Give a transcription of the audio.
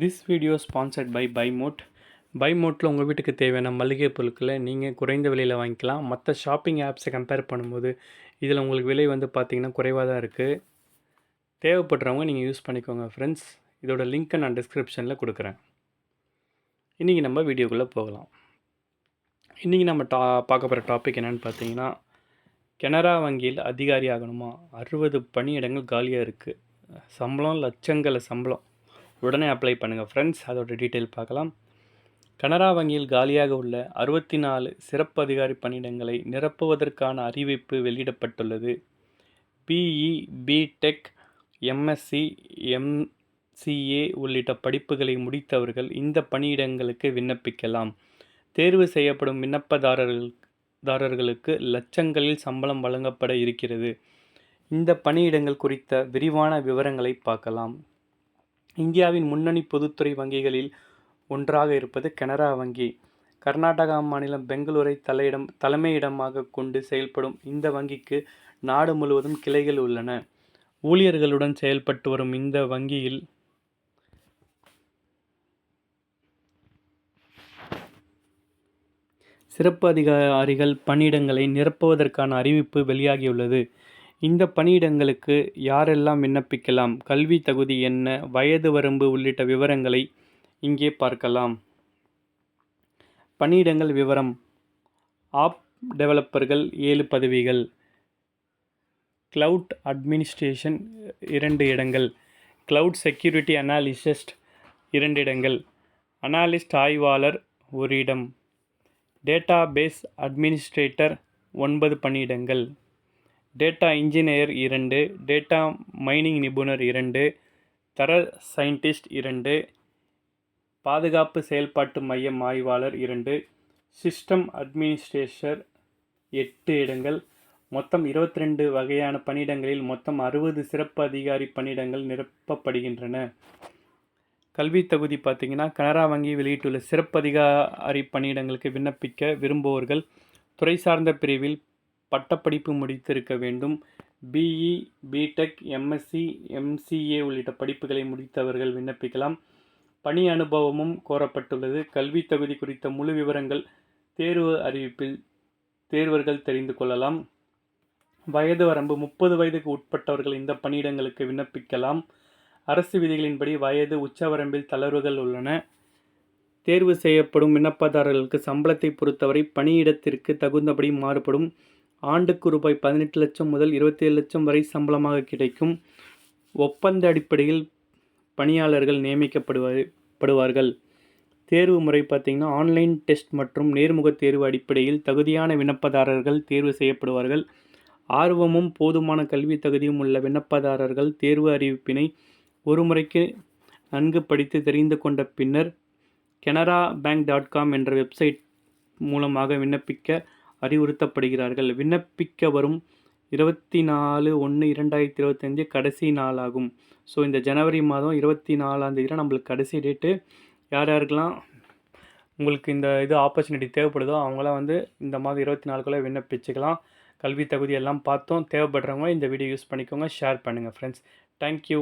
This video sponsored by பைமோட் பைமோட்டில் உங்கள் வீட்டுக்கு தேவையான மளிகை பொருட்களை நீங்கள் குறைந்த விலையில் வாங்கிக்கலாம். மற்ற ஷாப்பிங் ஆப்ஸை கம்பேர் பண்ணும்போது இதில் உங்களுக்கு விலை வந்து பார்த்திங்கன்னா குறைவாக தான் இருக்குது தேவைப்படுறவங்க நீங்கள் யூஸ் பண்ணிக்கோங்க ஃப்ரெண்ட்ஸ் இதோட லிங்க்கை நான் டிஸ்கிரிப்ஷனில் கொடுக்குறேன். இன்றைக்கி நம்ம வீடியோக்குள்ளே போகலாம். இன்றைக்கி நம்ம டா பார்க்க போகிற டாபிக் என்னென்னு பார்த்தீங்கன்னா கெனரா வங்கியில் அதிகாரி ஆகணுமா? அறுபது பணியிடங்கள் காலியாக இருக்குது சம்பளம் லட்சங்கள சம்பளம். உடனே அப்ளை பண்ணுங்கள் ஃப்ரெண்ட்ஸ் அதோட டீட்டெயில் பார்க்கலாம். கனரா வங்கியில் காலியாக உள்ள அறுபத்தி நாலு சிறப்பு அதிகாரி பணியிடங்களை நிரப்புவதற்கான அறிவிப்பு வெளியிடப்பட்டுள்ளது. பிஇ பிடெக் எம்எஸ்சி எம்சிஏ உள்ளிட்ட படிப்புகளை முடித்தவர்கள் இந்த பணியிடங்களுக்கு விண்ணப்பிக்கலாம். தேர்வு செய்யப்படும் விண்ணப்பதாரர்கள் தாரர்களுக்கு லட்சங்களில் சம்பளம் வழங்கப்பட இருக்கிறது. இந்த பணியிடங்கள் குறித்த விரிவான விவரங்களை பார்க்கலாம். இந்தியாவின் முன்னணி பொதுத்துறை வங்கிகளில் ஒன்றாக இருப்பது கனரா வங்கி. கர்நாடகா மாநிலம் பெங்களூரை தலையிடம் தலைமையிடமாக கொண்டு செயல்படும் இந்த வங்கிக்கு நாடு முழுவதும் கிளைகள் உள்ளன. ஊழியர்களுடன் செயல்பட்டு வரும் இந்த வங்கியில் சிறப்பு அதிகாரிகள் பணியிடங்களை நிரப்புவதற்கான அறிவிப்பு வெளியாகியுள்ளது. இந்த பணியிடங்களுக்கு யாரெல்லாம் விண்ணப்பிக்கலாம்? கல்வி தகுதி என்ன? வயது வரம்பு உள்ளிட்ட விவரங்களை இங்கே பார்க்கலாம். பணியிடங்கள் விவரம். ஆப் டெவலப்பர்கள் ஏழு பதவிகள். க்ளவுட் அட்மினிஸ்ட்ரேஷன் இரண்டு இடங்கள். க்ளவுட் செக்யூரிட்டி அனாலிசிஸ்ட் இரண்டு இடங்கள். அனாலிஸ்ட் ஆய்வாளர் ஒரு இடம். டேட்டா பேஸ் அட்மினிஸ்ட்ரேட்டர் ஒன்பது பணியிடங்கள். டேட்டா இன்ஜினியர் இரண்டு டேட்டா மைனிங் நிபுணர் இரண்டு தர சயின்டிஸ்ட் இரண்டு பாதுகாப்பு செயல்பாட்டு மையம் ஆய்வாளர் இரண்டு சிஸ்டம் அட்மினிஸ்ட்ரேஷர் எட்டு இடங்கள். மொத்தம் இருபத்தி ரெண்டு வகையான பணியிடங்களில் மொத்தம் அறுபது சிறப்பு அதிகாரி பணியிடங்கள் நிரப்பப்படுகின்றன. கல்வி தகுதி பார்த்திங்கன்னா கனரா வங்கி வெளியிட்டுள்ள சிறப்பு அதிகாரி பணியிடங்களுக்கு விண்ணப்பிக்க விரும்புவோர்கள் துறை சார்ந்த பிரிவில் பட்டப்படிப்பு முடித்திருக்க வேண்டும். பிஇ பிடெக் எம்எஸ்சி எம்சிஏ உள்ளிட்ட படிப்புகளை முடித்தவர்கள் விண்ணப்பிக்கலாம். பணி அனுபவமும் கோரப்பட்டுள்ளது. கல்வி தகுதி குறித்த முழு விவரங்கள் தேர்வு அறிவிப்பில் தேர்வர்கள் தெரிந்து கொள்ளலாம். வயது வரம்பு முப்பது வயதுக்கு உட்பட்டவர்கள் இந்த பணியிடங்களுக்கு விண்ணப்பிக்கலாம். அரசு விதிகளின்படி வயது உச்சவரம்பில் தளர்வுகள் உள்ளன. தேர்வு செய்யப்படும் விண்ணப்பதாரர்களுக்கு சம்பளத்தை பொறுத்தவரை பணியிடத்திற்கு தகுந்தபடி மாறுபடும். ஆண்டுக்கு ரூபாய் பதினெட்டு லட்சம் முதல் இருபத்தி ஏழு லட்சம் வரை சம்பளமாக கிடைக்கும். ஒப்பந்த அடிப்படையில் பணியாளர்கள் நியமிக்கப்படுவார்கள் தேர்வு முறை பார்த்திங்கன்னா ஆன்லைன் டெஸ்ட் மற்றும் நேர்முக தேர்வு அடிப்படையில் தகுதியான விண்ணப்பதாரர்கள் தேர்வு செய்யப்படுவார்கள். ஆர்வமும் போதுமான கல்வி தகுதியும் உள்ள விண்ணப்பதாரர்கள் தேர்வு அறிவிப்பினை ஒரு முறைக்கு நன்கு படித்து தெரிந்து கொண்ட பின்னர் கெனரா பேங்க் டாட் காம் என்ற வெப்சைட் மூலமாக விண்ணப்பிக்க அறிவுறுத்தப்படுகிறார்கள். விண்ணப்பிக்க வரும் இருபத்தி நாலு ஒன்று இரண்டாயிரத்தி இருபத்தஞ்சி கடைசி நாளாகும். ஸோ இந்த ஜனவரி மாதம் இருபத்தி நாலாந்தேதியில் நம்மளுக்கு கடைசி டேட்டு யார் யாருக்கெல்லாம் உங்களுக்கு இந்த இது ஆப்பர்ச்சுனிட்டி தேவைப்படுதோ அவங்களாம் வந்து இந்த மாதம் இருபத்தி நாலுக்குள்ளே விண்ணப்பிச்சுக்கலாம். கல்வி தகுதி எல்லாம் பார்த்தோம். தேவைப்படுறவங்க இந்த வீடியோ யூஸ் பண்ணிக்கோங்க. ஷேர் பண்ணுங்கள் ஃப்ரெண்ட்ஸ் தேங்க்யூ